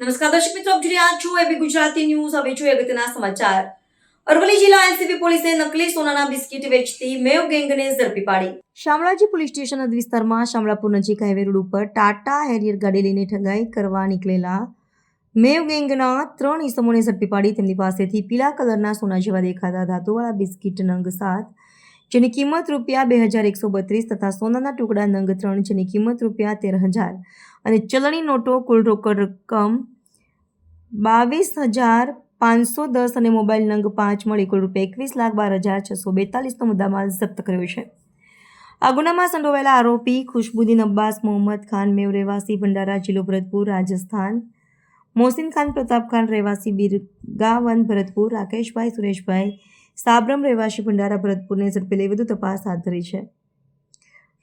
નમસ્કાર દર્શક મિત્રો, આપ જોઈ રહ્યા છો એબી ગુજરાતી ન્યૂઝ. હવે જોઈએ અગત્યના સમાચાર. અરવલ્લી જિલ્લા એનસીબી પોલીસે નકલી સોનાના બિસ્કિટ વેચતી મેવ ગેંગને ઝડપી પાડી. શામળાજી પોલીસ સ્ટેશન હદ વિસ્તારમાં શામળાપુર નજીક હાઈવે રોડ ઉપર ટાટા હેરિયર ગાડી લઈને ઠગાઈ કરવા નીકળેલા મેવ ગેંગના ત્રણ ઇસમોને ઝડપી પાડી. તેમની પાસેથી પીળા કલરના સોના જેવા દેખાતા ધાતુવાળા બિસ્કિટ નંગ સાત, જેની કિંમત રૂપિયા બે હજાર એકસો બત્રીસ તથા સોનાના ટુકડા નંગ ત્રણ, જેની કિંમત રૂપિયા તેર હજાર. અને ચલણી નોટો કુલ રોકડ રકમ બાવીસ હજાર પાંચસો દસ અને મોબાઈલ નંગ પાંચ મળી કુલ રૂપિયા એકવીસ લાખ બાર હજાર છસો બેતાલીસનો મુદ્દામાલ જપ્ત કર્યો છે. આ ગુનામાં સંડોવાયેલા આરોપી ખુશબુદ્દીન અબ્બાસ, મોહમ્મદ ખાન, મેવ રહેવાસી, ભંડારા, જિલ્લો ભરતપુર, રાજસ્થાન, મોહસિન ખાન, પ્રતાપ ખાન રહેવાસી, બિરગાવન, ભરતપુર, રાકેશભાઈ, સુરેશભાઈ, સાબરમ રહેવાસી, ભંડારા, ભરતપુરને ઝડપી લઈ વધુ તપાસ હાથ ધરી છે.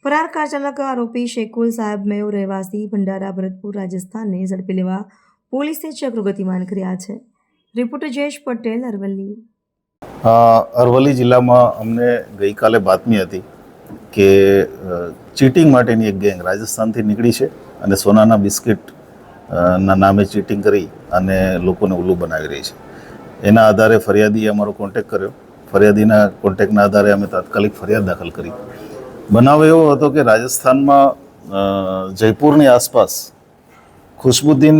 ફરાર કાર ચાલક આરોપી શેકુલ સાહેબ, મેવ રહેવાસી, ભંડારા, ભરતપુર, રાજસ્થાનને ઝડપી લેવા પોલીસે ચક્ર ગતિમાન કર્યા છે. રિપોર્ટર જયેશ પટેલ, અરવલ્લી. અરવલ્લી જિલ્લામાં અમને ગઈકાલે બાતમી હતી કે ચીટિંગ માટેની એક ગેંગ રાજસ્થાનથી નીકળી છે અને સોનાના બિસ્કિટ ના નામે ચીટિંગ કરી અને લોકોને ઉલ્લુ બનાવી રહી છે. એના આધારે ફરિયાદીએ અમારો કોન્ટેક કર્યો. ફરિયાદીના કોન્ટેકના આધારે અમે તાત્કાલિક ફરિયાદ દાખલ કરી. બનાવ એવો હતો કે રાજસ્થાનમાં જયપુરની આસપાસ ખુશબુદ્દીન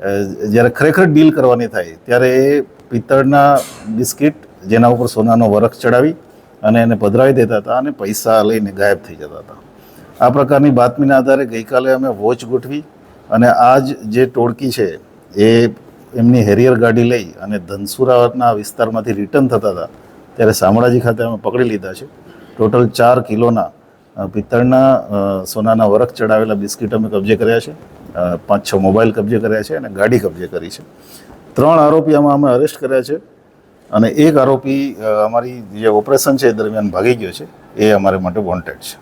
જ્યારે ખરેખર ડીલ કરવાની થાય, ત્યારે એ પિત્તળના બિસ્કિટ જેના ઉપર સોનાનો વરખ ચડાવી અને એને પધરાવી દેતા હતા અને પૈસા લઈને ગાયબ થઈ જતા હતા. આ પ્રકારની બાતમીના આધારે ગઈકાલે અમે વોચ ગોઠવી અને આજ જે ટોળકી છે, એ એમની હેરિયર ગાડી લઈ અને ધનસુરાના વિસ્તારમાંથી રિટર્ન થતા હતા, ત્યારે શામળાજી ખાતે અમે પકડી લીધા છે. ટોટલ ચાર કિલોના પિત્તળના સોનાના વરખ ચડાવેલા બિસ્કિટ અમે કબજે કર્યા છે. પાંચ છ મોબાઈલ કબજે કર્યા છે અને ગાડી કબજે કરી છે. ત્રણ આરોપી આમાં અમે અરેસ્ટ કર્યા છે અને એક આરોપી અમારી જે ઓપરેશન છે એ દરમિયાન ભાગી ગયો છે. એ અમારે માટે વોન્ટેડ છે.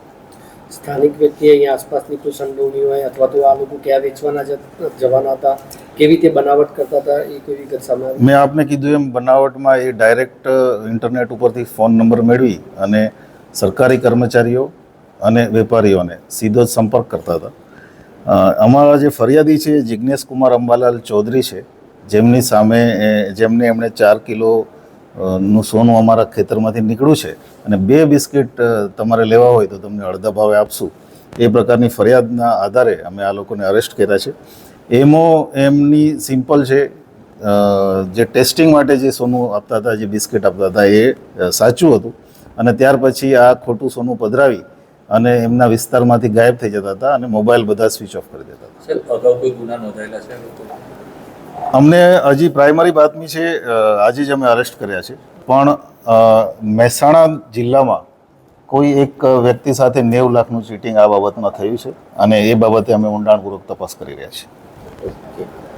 સ્થાનિક વ્યક્તિ અહીંયા આસપાસની કોઈ સંડોવણી હોય અથવા તો આ લોકો ક્યાં વેચવાના જવાના હતા કેવી રીતે બનાવટ કરતા હતા એ કોઈ વિગત સામે મેં આપને કીધું એમ બનાવટમાં એ ડાયરેક્ટ ઇન્ટરનેટ ઉપરથી ફોન નંબર મેળવી અને સરકારી કર્મચારીઓ અને વેપારીઓને સીધો જ સંપર્ક કરતા હતા. અમારા જે ફરિયાદી છે જિજ્ઞેશ કુમાર અંબાલાલ ચૌધરી છે, જેમની સામે જેમને એમણે ચાર કિલો નું સોનું અમારા ખેતરમાંથી નીકળ્યું છે અને બે બિસ્કિટ તમારે લેવા હોય તો તમને અડધા ભાવે આપશું. એ પ્રકારની ફરિયાદના આધારે અમે આ લોકોને અરેસ્ટ કર્યા છે. એમો, એમની સિમ્પલ છે જે ટેસ્ટિંગ માટે જે સોનું આપતા હતા, જે બિસ્કિટ આપતા હતા, એ સાચું હતું. અને ત્યાર પછી આ ખોટું સોનું પધરાવી અને એમના વિસ્તારમાંથી ગાયબ થઈ જતા હતા અને મોબાઈલ બધા સ્વિચ ઓફ કરી દેતા હતા. અગાઉ કોઈ ગુના નોંધાયેલા છે? અમને હજી પ્રાઇમરી બાતમી છે આજે જ અમે અરેસ્ટ કર્યા છે. પણ મહેસાણા જિલ્લામાં કોઈ એક વ્યક્તિ સાથે નેવ લાખનું ચીટિંગ આ બાબતમાં થયું છે અને એ બાબતે અમે ઊંડાણપૂર્વક તપાસ કરી રહ્યા છીએ.